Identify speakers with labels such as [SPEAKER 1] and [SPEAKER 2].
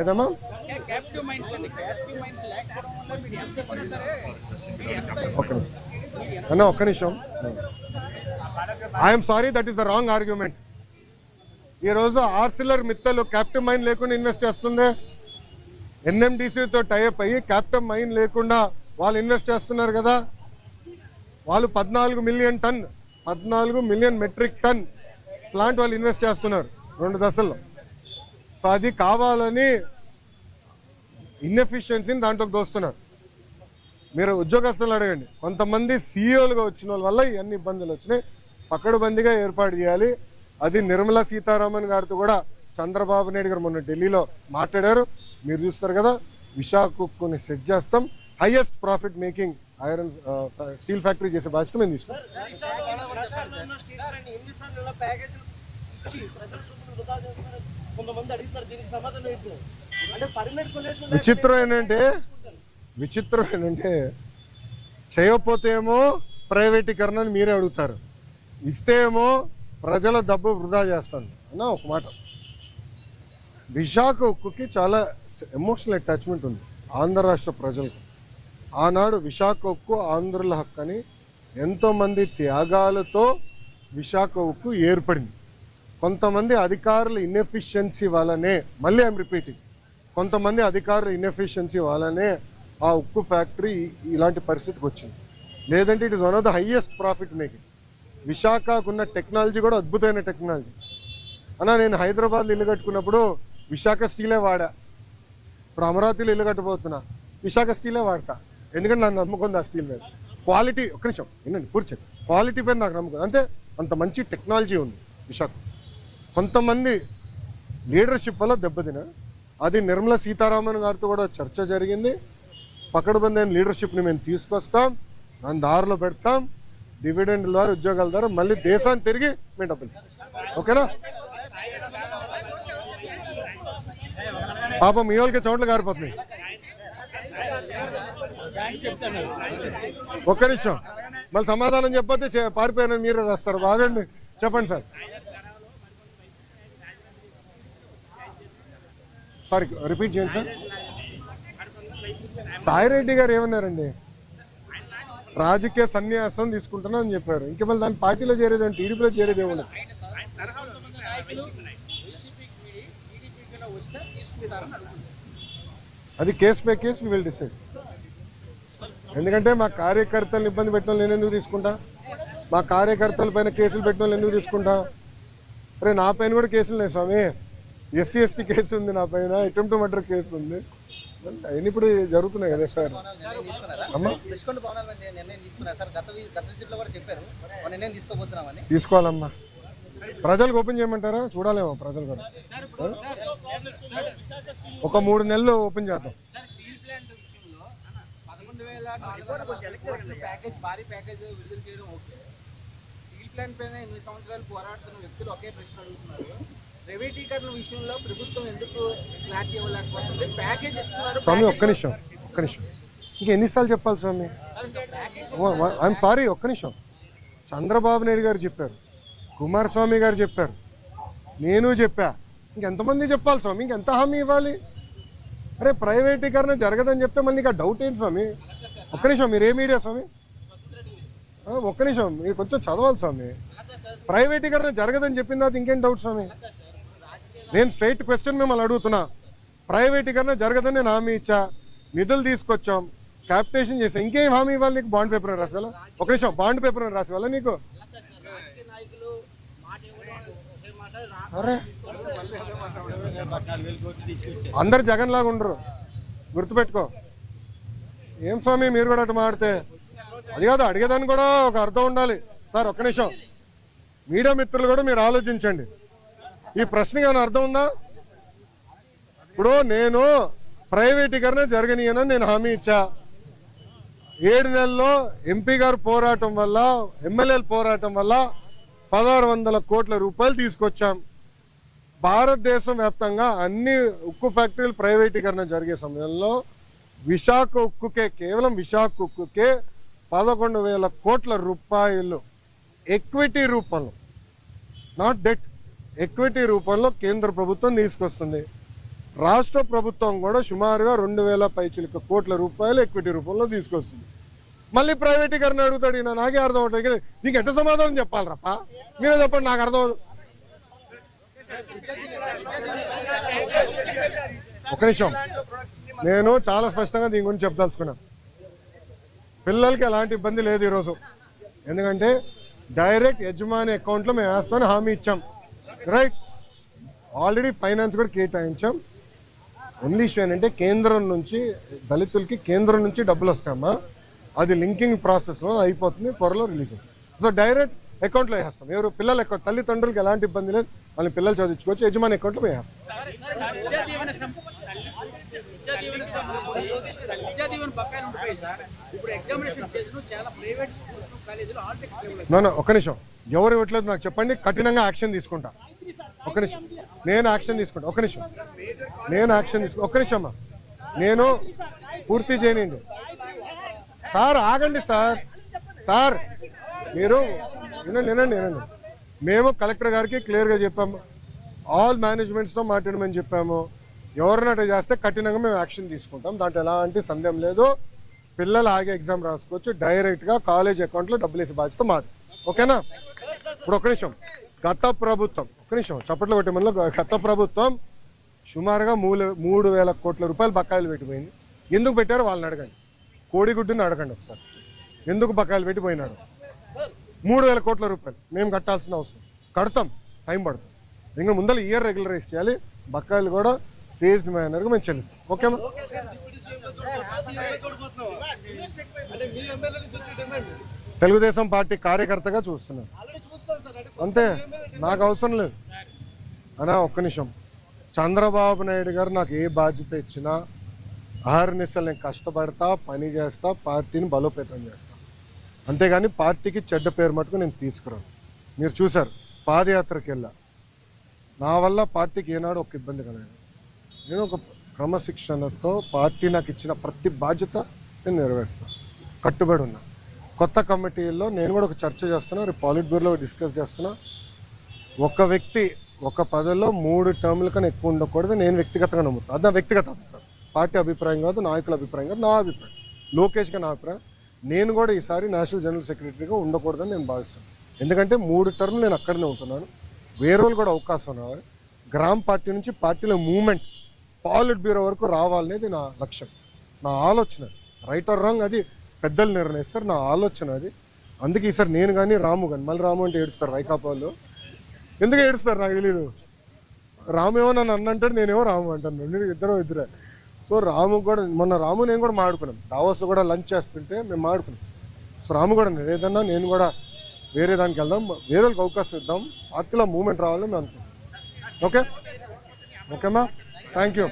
[SPEAKER 1] ఏదమ్మా? ఒక్క నిమిషం అన్న ఒక్క నిమిషం. I'm sorry that is the wrong argument. ఈ రోజు ఆర్సిలర్ మిత్తలు క్యాప్టివ్ మైన్ లేకుండా ఇన్వెస్ట్ చేస్తుంది. ఎన్ఎండిసితో టైప్ అయ్యి క్యాప్టివ్ మైన్ లేకుండా వాళ్ళు ఇన్వెస్ట్ చేస్తున్నారు కదా. వాళ్ళు పద్నాలుగు మిలియన్ టన్ పద్నాలుగు మిలియన్ మెట్రిక్ టన్ ప్లాంట్ వాళ్ళు ఇన్వెస్ట్ చేస్తున్నారు. రెండు దశల్లో సో అది కావాలని ఇన్ఎఫిషియన్సీని దాంట్లోకి దోస్తున్నారు. మీరు ఉద్యోగస్తులు అడగండి. కొంతమంది సీఈఓలుగా వచ్చిన వాళ్ళ వల్ల ఇవన్నీ ఇబ్బందులు వచ్చినాయి. పక్కడుబందిగా ఏర్పాటు చేయాలి. అది నిర్మలా సీతారామన్ గారితో కూడా చంద్రబాబు నాయుడు గారు మొన్న ఢిల్లీలో మాట్లాడారు. మీరు చూస్తారు కదా విశాఖని సెట్ చేస్తాం. Highest profit making iron steel factory చేసే బాధ్యత మేము తీసుకుంటాం.
[SPEAKER 2] వృధా చేస్తున్నారు కొంతమంది దీనికి సమాధానం ఏంటి అంటే పర్మనెంట్ సొల్యూషన్
[SPEAKER 1] విచిత్రం ఏంటంటే విచిత్రం ఏంటంటే చేయకపోతే ఏమో ప్రైవేటీకరణ అని మీరే అడుగుతారు. ఇస్తే ఏమో ప్రజల డబ్బు వృధా చేస్తాను అన్న ఒక మాట. విశాఖ ఉక్కుకి చాలా ఎమోషనల్ అటాచ్మెంట్ ఉంది ఆంధ్ర రాష్ట్ర ప్రజలకు. ఆనాడు విశాఖ ఉక్కు ఆంధ్రుల హక్కు అని ఎంతోమంది త్యాగాలతో విశాఖ ఉక్కు ఏర్పడింది. కొంతమంది అధికారుల ఇన్ఎఫిషియన్సీ వల్లనే మళ్ళీ ఐమ్ రిపీటింగ్ కొంతమంది అధికారుల ఇన్ఎఫిషియన్సీ వల్లనే ఆ ఉక్కు ఫ్యాక్టరీ ఇలాంటి పరిస్థితికి వచ్చింది. లేదంటే it is one of the highest profit making విశాఖకున్న technology కూడా అద్భుతమైన టెక్నాలజీ అన్న నేను హైదరాబాద్లో ఇల్లు కట్టుకున్నప్పుడు విశాఖ స్టీలే వాడా? ఇప్పుడు అమరావతిలో ఇల్లు కట్టబోతున్నా విశాఖ స్టీలే వాడతా? ఎందుకంటే నన్ను నమ్ముకుంది ఆ స్టీల్ మీద. క్వాలిటీ ఒక్క నిమిషం ఏంటండి పూర్తి క్వాలిటీ పైన నాకు నమ్మకం అంటే అంత మంచి టెక్నాలజీ ఉంది విశాఖ. కొంతమంది లీడర్షిప్ వల్ల దెబ్బతిన. అది నిర్మలా సీతారామన్ గారితో కూడా చర్చ జరిగింది. పకడ్బందైన లీడర్షిప్ని మేము తీసుకొస్తాం. దాని దారిలో పెడతాం. డివిడెండ్ ద్వారా ఉద్యోగాల ద్వారా మళ్ళీ దేశాన్ని తిరిగి మేము డబ్బులు ఓకేనా? పాపం మీ వాళ్ళకి చోట్ల గారిపోతున్నాయి. ఒక్క నిమిషం. మళ్ళీ సమాధానం చెప్పొద్దు. చే- పారిపోయానని మీరే రాస్తారు. బాగండి చెప్పండి సార్. సారీ రిపీట్ చేయండి సార్. సాయిరెడ్డి గారు ఏమన్నారండి? రాజకీయ సన్యాసం తీసుకుంటున్నా అని చెప్పారు. ఇంక మళ్ళీ దాని పార్టీలో చేరేది టీడీపీలో చేరేది ఏమన్నా అది case by case will decide ఎందుకంటే మా కార్యకర్తలను ఇబ్బంది పెట్టడం నేను ఎందుకు తీసుకుంటా? మా కార్యకర్తల పైన కేసులు పెట్టిన వాళ్ళు ఎందుకు తీసుకుంటా? అరే నా పైన కూడా కేసులు ఉన్నాయి స్వామి. ఎస్సీ ఎస్టీ కేసు ఉంది నా పైన అటెంప్ట్ మర్డర్ కేసు ఉంది. అవన్నీ ఇప్పుడు జరుగుతున్నాయి కదా సార్. తీసుకోవాలమ్మా. ప్రజలకు ఓపెన్ చేయమంటారా? చూడాలేమో ప్రజలు కూడా? ఒక మూడు నెలలు ఓపెన్ చేద్దాం.
[SPEAKER 3] స్టీల్ ప్లాంట్ పైన ఎనిమిది సంవత్సరాలు పోరాడుతున్న వ్యక్తులు ఒకే ప్రశ్న అడుగుతున్నారు. ప్రైవేటీకరణ విషయంలో ప్రభుత్వం ఎందుకు క్లారిటీ ఇవ్వలేకపోతుంది? ప్యాకేజ్ ఇస్తున్నారు
[SPEAKER 1] స్వామి ఒక్క నిమిషం ఒక్క నిమిషం. ఇంకా ఎన్నిసార్లు చెప్పాలి స్వామి? ఐఎమ్ సారీ ఒక్క నిమిషం. చంద్రబాబు నాయుడు గారు చెప్పారు కుమారస్వామి గారు చెప్పారు నేను చెప్పా. ఇంకెంతమంది చెప్పాలి స్వామి? ఇంకెంత హామీ ఇవ్వాలి? అరే ప్రైవేటీకరణ జరగదని చెప్తే మళ్ళీ ఇంకా డౌట్ ఏంటి స్వామి? ఒక్క నిమిషం మీరు ఏ మీడియా స్వామి? ఒక్క నిమిషం మీరు కొంచెం చదవాలి స్వామి. ప్రైవేటీకరణ జరగదని చెప్పిన తర్వాత ఇంకేం డౌట్ స్వామి? నేను స్ట్రైట్ క్వశ్చన్ మిమ్మల్ని అడుగుతున్నా. ప్రైవేటీకరణ జరగదని నేను హామీ ఇచ్చా. నిధులు తీసుకొచ్చాం. క్యాపిటేషన్ చేసాం ఇంకేం హామీ ఇవ్వాలి నీకు? బాండ్ పేపర్ రాసేవాళ్ళ? ఒక నిమిషం బాండ్ పేపర్ రాసేవాళ్ళ నీకు? అరే అందరు జగన్ లాగా ఉండరు. గుర్తుపెట్టుకో. ఏం స్వామి మీరు కూడా అటు మాడితే అది కాదు అడిగేదానికి కూడా ఒక అర్థం ఉండాలి. సార్ ఒక్క నిమిషం. మీడియా మిత్రులు కూడా మీరు ఆలోచించండి. ఈ ప్రశ్నకి ఏమైనా అర్థం ఉందా? ఇప్పుడు నేను ప్రైవేటీకరణ జరగనీయనని నేను హామీ ఇచ్చా. ఏడు నెలల్లో ఎంపీ గారు పోరాటం వల్ల ఎమ్మెల్యేల పోరాటం వల్ల పదహారు వందల కోట్ల రూపాయలు తీసుకొచ్చాం. భారతదేశం వ్యాప్తంగా అన్ని ఉక్కు ఫ్యాక్టరీలు ప్రైవేటీకరణ జరిగే సమయంలో విశాఖ ఉక్కుకే కేవలం విశాఖ ఉక్కుకే పదకొండు వేల కోట్ల రూపాయలు ఎక్విటీ రూపంలో నాట్ డెట్ ఎక్విటీ రూపంలో కేంద్ర ప్రభుత్వం తీసుకొస్తుంది. రాష్ట్ర ప్రభుత్వం కూడా సుమారుగా రెండు వేల పైచిలక కోట్ల రూపాయలు ఎక్విటీ రూపంలో తీసుకొస్తుంది. మళ్ళీ ప్రైవేటీకరణ అడుగుతాడు ఈయన. నాకే అర్థం అవుతుంది నీకు ఎట్ట సమాధానం చెప్పాలి రప్ప మీరే చెప్పండి నాకు అర్థం అవ్వదు. ఒక నిమిషం. నేను చాలా స్పష్టంగా దీని గురించి చెప్పదలుచుకున్నాను పిల్లలకి ఎలాంటి ఇబ్బంది లేదు ఈరోజు. ఎందుకంటే డైరెక్ట్ యజమాని అకౌంట్లో మేము వేస్తామని హామీ ఇచ్చాం. రైట్ ఆల్రెడీ ఫైనాన్స్ కూడా కేటాయించాం. ఓన్లీ ఇష్యూ ఏంటంటే కేంద్రం నుంచి దళితులకి కేంద్రం నుంచి డబ్బులు వస్తామా అది లింకింగ్ ప్రాసెస్లో అయిపోతుంది త్వరలో రిలీజ్ అవుతుంది. సో డైరెక్ట్ అకౌంట్లో వేస్తాం ఎవరు పిల్లల అకౌంట్ తల్లిదండ్రులకి ఎలాంటి ఇబ్బంది లేదు. వాళ్ళని పిల్లలు చదివించుకోవచ్చు యజమాని అకౌంట్లో వేస్తాం నో ఒక నిమిషం. ఎవరు ఇవ్వట్లేదు నాకు చెప్పండి. కఠినంగా యాక్షన్ తీసుకుంటా. ఒక నిమిషం. నేను యాక్షన్ తీసుకుంటా. ఒక నిమిషం. నేను యాక్షన్ తీసుకు ఒక నిమిషం అమ్మా. నేను పూర్తి చేయనండి సార్ ఆగండి సార్. సార్ మీరు వినండి వినండి వినండి. మేము కలెక్టర్ గారికి క్లియర్గా చెప్పాము. ఆల్ మేనేజ్మెంట్స్తో మాట్లాడమని చెప్పాము. ఎవరినట్టు చేస్తే కఠినంగా మేము యాక్షన్ తీసుకుంటాం. దాంట్లో ఎలాంటి సందేహం లేదు. పిల్లలు ఆగే ఎగ్జామ్ రాసుకోవచ్చు. డైరెక్ట్గా కాలేజ్ అకౌంట్లో డబ్బులు వేసే బాధ్యత మాది. ఓకేనా? ఇప్పుడు ఒక నిమిషం. గత ప్రభుత్వం ఒక నిమిషం చప్పట్లు కొట్టే మనలో గత ప్రభుత్వం సుమారుగా మూడు మూడు వేల కోట్ల రూపాయలు బకాయిలు పెట్టిపోయింది. ఎందుకు పెట్టారో వాళ్ళని అడగండి. కోడిగుడ్డుని అడగండి ఒకసారి. ఎందుకు బకాయిలు పెట్టిపోయినాడు మూడు వేల కోట్ల రూపాయలు. మేము కట్టాల్సిన అవసరం. కడతాం. టైం పడుతుంది. ఇంకా ముందర ఇయర్ రెగ్యులరైజ్ చేయాలి. బకాయిలు కూడా ఫేజ్డ్ మేనర్గా మేము చెల్లిస్తాం. ఓకేమా తెలుగుదేశం పార్టీ కార్యకర్తగా చూస్తున్నాను అంతే. నాకు అవసరం లేదు. అనా ఒక్క నిమిషం. చంద్రబాబు నాయుడు గారు నాకు ఏ బాధ్యత ఇచ్చినా అహర్నిశలు నేను కష్టపడతా పని చేస్తా పార్టీని బలోపేతం చేస్తా. అంతేగాని పార్టీకి చెడ్డ పేరు మటుకు నేను తీసుకురాను. మీరు చూశారు పాదయాత్రకి వెళ్ళా. నా వల్ల పార్టీకి ఏనాడు ఒక ఇబ్బంది కలగదు నేను ఒక క్రమశిక్షణతో పార్టీ నాకు ఇచ్చిన ప్రతి బాధ్యత నేను నెరవేరుస్తాను కట్టుబడి ఉన్నా. కొత్త కమిటీల్లో నేను కూడా ఒక చర్చ చేస్తున్నా రేపు పాలిట్ బ్యూరోలో డిస్కస్ చేస్తున్నా. ఒక వ్యక్తి ఒక పదవిలో మూడు టర్ముల కన్నా ఎక్కువ ఉండకూడదు నేను వ్యక్తిగతంగా నమ్ముతాను అది నా వ్యక్తిగత అభిప్రాయం. పార్టీ అభిప్రాయం కాదు నాయకుల అభిప్రాయం కాదు నా అభిప్రాయం. లోకేష్గా నా అభిప్రాయం. నేను కూడా ఈసారి నేషనల్ జనరల్ సెక్రటరీగా ఉండకూడదని నేను భావిస్తాను ఎందుకంటే మూడు టర్ములు నేను అక్కడనే ఉంటున్నాను. వేరే వాళ్ళు కూడా అవకాశం రావాలి. గ్రామ పార్టీ నుంచి పార్టీలో మూమెంట్ పాలిట్ బ్యూరో వరకు రావాలనేది నా లక్ష్యం. నా ఆలోచన. రైట్ ఆర్ రాంగ్ అది పెద్దలు నిర్ణయిస్తారు. నా ఆలోచన అది. అందుకే ఈసారి నేను కానీ రాము కానీ మళ్ళీ రాము అంటే ఏడుస్తారు వైకాపా వాళ్ళు ఎందుకు ఏడుస్తారు నాకు తెలీదు. రాము ఏమో నన్ను అన్నంటాడు నేనేమో రాము అంటాను. నేను ఇద్దరు ఇద్దరే సో రాము కూడా మొన్న రాము నేను కూడా మాడుకున్నాం. దావోస్ కూడా లంచ్ చేస్తుంటే మేము మాడుకున్నాం. సో రాము కూడా ఏదన్నా నేను కూడా వేరే దానికి వెళ్దాం వేరే వాళ్ళకి అవకాశం ఇద్దాం. పార్టీలో మూమెంట్ రావాలని మేము అనుకుంటాం ఓకే? ఓకేమా? Thank you.